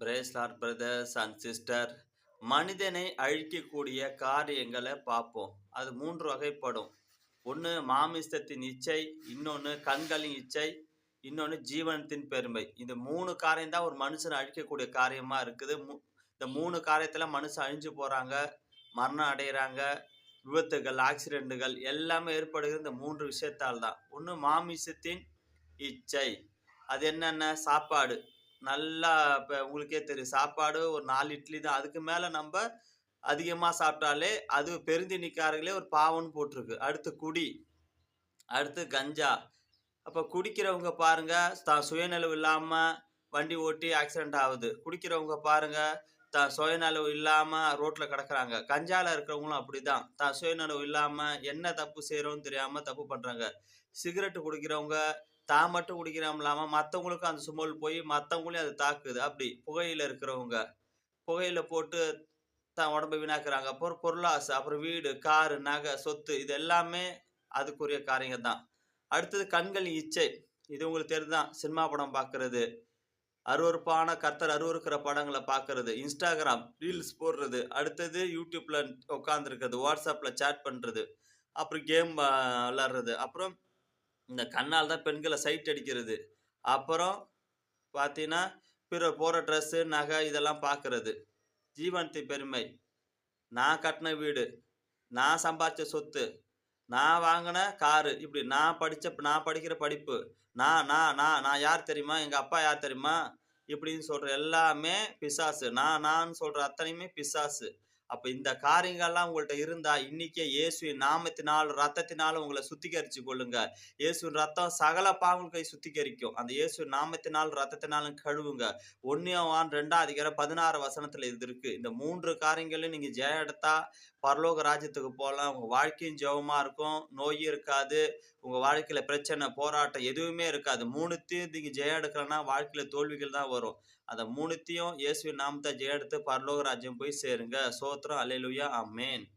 பிரேஸ்லார் brothers and sister மனிதனை அழிக்கக்கூடிய காரியங்களை பார்ப்போம். அது மூன்று வகைப்படும். ஒன்று மாமிசத்தின் இச்சை இன்னொன்று கண்களின் இச்சை இன்னொன்று ஜீவனத்தின் பெருமை. இந்த மூணு காரியம் தான் ஒரு மனுஷனை அழிக்கக்கூடிய காரியமாக இருக்குது. இந்த மூணு காரியத்தில் மனுஷன் அழிஞ்சு போகிறாங்க மரணம் அடைகிறாங்க விபத்துகள் ஆக்சிடெண்ட்டுகள் எல்லாமே ஏற்படுகிறது இந்த மூன்று விஷயத்தால் தான் ஒன்று மாமிசத்தின் இச்சை. அது என்னென்ன? சாப்பாடு. நல்லா இப்போ உங்களுக்கே தெரியும். சாப்பாடு ஒரு நாலு இட்லி தான். அதுக்கு மேலே நம்ம அதிகமாக சாப்பிட்டாலே அது பெருந்தினிக்காரர்களே ஒரு பாவம்னு போட்டிருக்கு. அடுத்து குடி. அடுத்து கஞ்சா. அப்போ குடிக்கிறவங்க பாருங்கள் தான் சுயநலவு இல்லாமல் வண்டி ஓட்டி ஆக்சிடென்ட் ஆகுது. குடிக்கிறவங்க பாருங்கள் தான் சுயநலவு இல்லாமல் ரோட்டில் கிடக்குறாங்க. கஞ்சாவில் இருக்கிறவங்களும் அப்படிதான். தான் சுயநலவு இல்லாமல் என்ன தப்பு செய்கிறோன்னு தெரியாமல் தப்பு பண்ணுறாங்க சிகரெட்டு குடிக்கிறவங்க தான் மட்டும் குடிக்கிறாம இல்லாமல் மற்றவங்களுக்கும் அந்த சுமல் போய் மற்றவங்களையும் அது தாக்குது. அப்படி புகையில் இருக்கிறவங்க புகையில் போட்டு தான் உடம்பை வீணாக்குறாங்க. அப்புறம் பொருளாசை அப்புறம் வீடு காரு நகை சொத்து இது எல்லாமே அதுக்குரிய காரியங்கள் தான். அடுத்தது கண்களின் இச்சை. இது உங்களுக்கு தெரியுதான் சினிமா படம் பார்க்கறது அருவருப்பான கர்த்தர் அருவருக்கிற படங்களை பார்க்கறது இன்ஸ்டாகிராம் ரீல்ஸ் போடுறது அடுத்தது யூடியூப்பில் உட்காந்துருக்கிறது வாட்ஸ்அப்பில் சேட் பண்ணுறது அப்புறம் கேம் விளாடுறது அப்புறம் இந்த கண்ணால் தான் பெண்களை சைட் அடிக்கிறது. அப்புறம் பார்த்தீங்கன்னா பிற போகிற ட்ரெஸ்ஸு நகை இதெல்லாம் பார்க்கறது ஜீவந்தி பெருமை. நான் கட்டின வீடு. நான் சம்பாதிச்ச சொத்து. நான் வாங்கின காரு. இப்படி நான் படித்த நான் படிக்கிற படிப்பு. நான் நான் நான் நான் யார் தெரியுமா? எங்கள் அப்பா யார் தெரியுமா? இப்படின்னு சொல்கிற எல்லாமே பிசாசு. நான் நான் சொல்கிற அத்தனையுமே பிசாசு. அப்போ இந்த காரியங்கள்லாம் உங்கள்கிட்ட இருந்தால் இன்னைக்கே இயேசுவின் நாமத்தினால் ரத்தத்தினாலும் உங்களை சுத்திகரிச்சு கொள்ளுங்க. இயேசுவின் ரத்தம் சகல பாவங்களை சுத்திகரிக்கும். அந்த இயேசு நாமத்தினால் ரத்தத்தினாலும் கழுவுங்க. ஒன்னியவான் ரெண்டாம் அதிகாரம் பதினாறு வசனத்துல இது இருக்கு. இந்த மூன்று காரியங்களையும் நீங்க ஜெயம் எடுத்தா பரலோக ராஜ்யத்துக்கு போகலாம். உங்க வாழ்க்கையும் ஜெபமா இருக்கும். நோயும் இருக்காது. உங்க வாழ்க்கையில பிரச்சனை போராட்டம் எதுவுமே இருக்காது. மூணுத்தையும் நீங்க ஜெயம் எடுக்கலன்னா வாழ்க்கையில தோல்விகள் தான் வரும். அந்த மூணுத்தையும் இயேசுவின் நாமத்தை ஜெயம் எடுத்து பரலோக ராஜ்யம் போய் சேருங்க. Aleluya, amén.